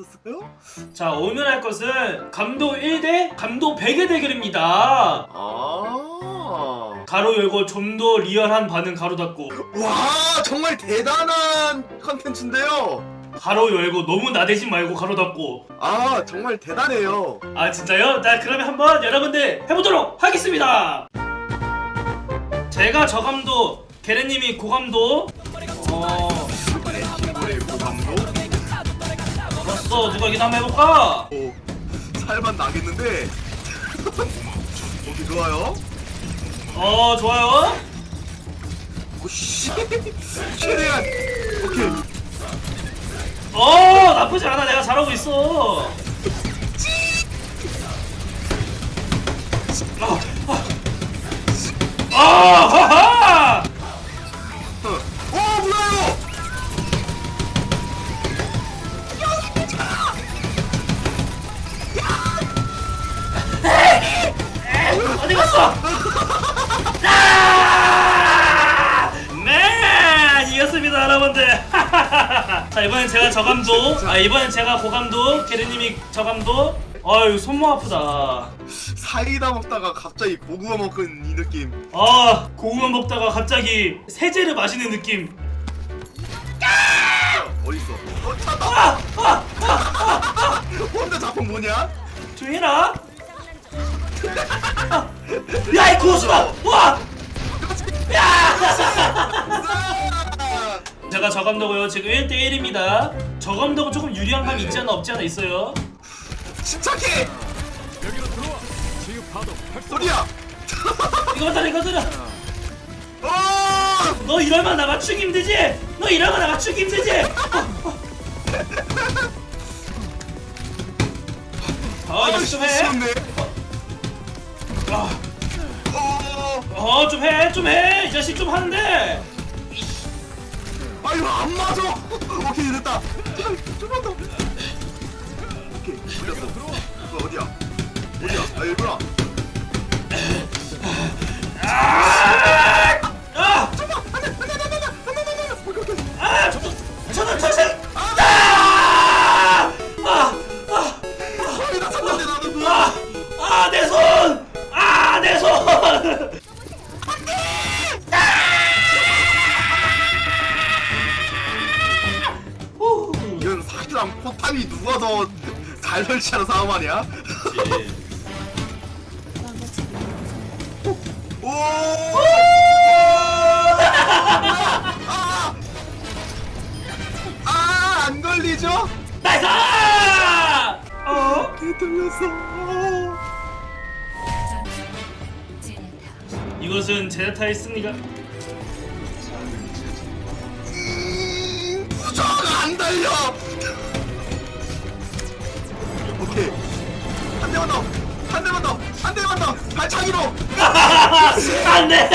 있었어요? 자 오늘 할 것은 감도 1대 감도 100의 대결입니다 아. 가로 열고 좀 더 리얼한 반응 가로 닫고 와 정말 대단한 컨텐츠인데요. 가로 열고 너무 나대지 말고 가로 닫고 아 정말 대단해요. 아 진짜요? 나 그러면 한번 여러분들 해보도록 하겠습니다 제가 저감도 게레님이 고감도 어... 고감도 좋았어 누가 이기나 한번 해볼까? 오, 살만 나겠는데. 오케이 좋아요. 어 좋아요 오씨 최대한 오케이 어 나쁘지 않아 내가 잘하고 있어 자 이번엔 제가 저감도 아 이번엔 제가 고감도 게르님이 저감도 아유 손목 아프다 사이다 먹다가 갑자기 고구마 먹은 이 느낌. 아 고구마 먹다가 갑자기 세제를 마시는 느낌 어디 있어? 어 찾다. 아! 아! 혼자 잡은 뭐냐? 조용히 해라 아! 야이 고수다 와! 아! 제가 저감도고요 지금 1대1입니다 저감도가 조금 유리한 감이 있지 않아 없지 않아 있어요 침착해. 어디야? 이거 따라 이거 따라 어! 너 이러면 나 맞추기 힘들지? 너 이러면 나 맞추기 힘들지? 어, 이거 좀 해. 어, 어, 어, 좀 해, 좀 해. 이 자식 좀 하는데. 아 이거 안 맞아. 오케이 됐다. 좀만 더. 탑이 누가 더 잘 설치하는 싸움 아니야? 오! 아! 아, 안 걸리죠? 나이스! 어? 개 틀렸어. 이것은 제네타의 승리가 한 대만 더. 한 대만 더. 발차기로. 안돼!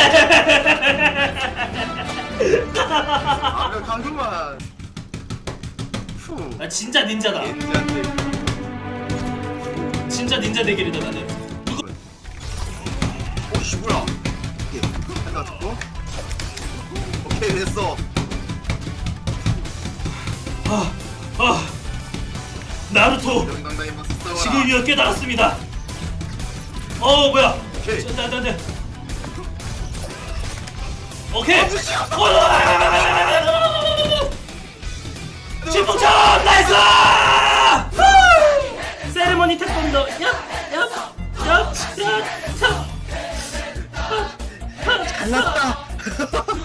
아, 그냥 강금만. 후. 나 진짜 닌자다. 닌자인데. 진짜 닌자 대결이다 나는. 오씨 뭐야? 오케이. 하나 잡고. 오케이 됐어. 아, 아, 나루토 명당당히 싸워라. 지금이야 깨달았습니다. 어 뭐야? 오케이. 나, 나. 오케이. 어. 진풍천 나이스! 후! 세레머니 태권도 얍, 얍, 얍, 얍, 얍. 잘났다.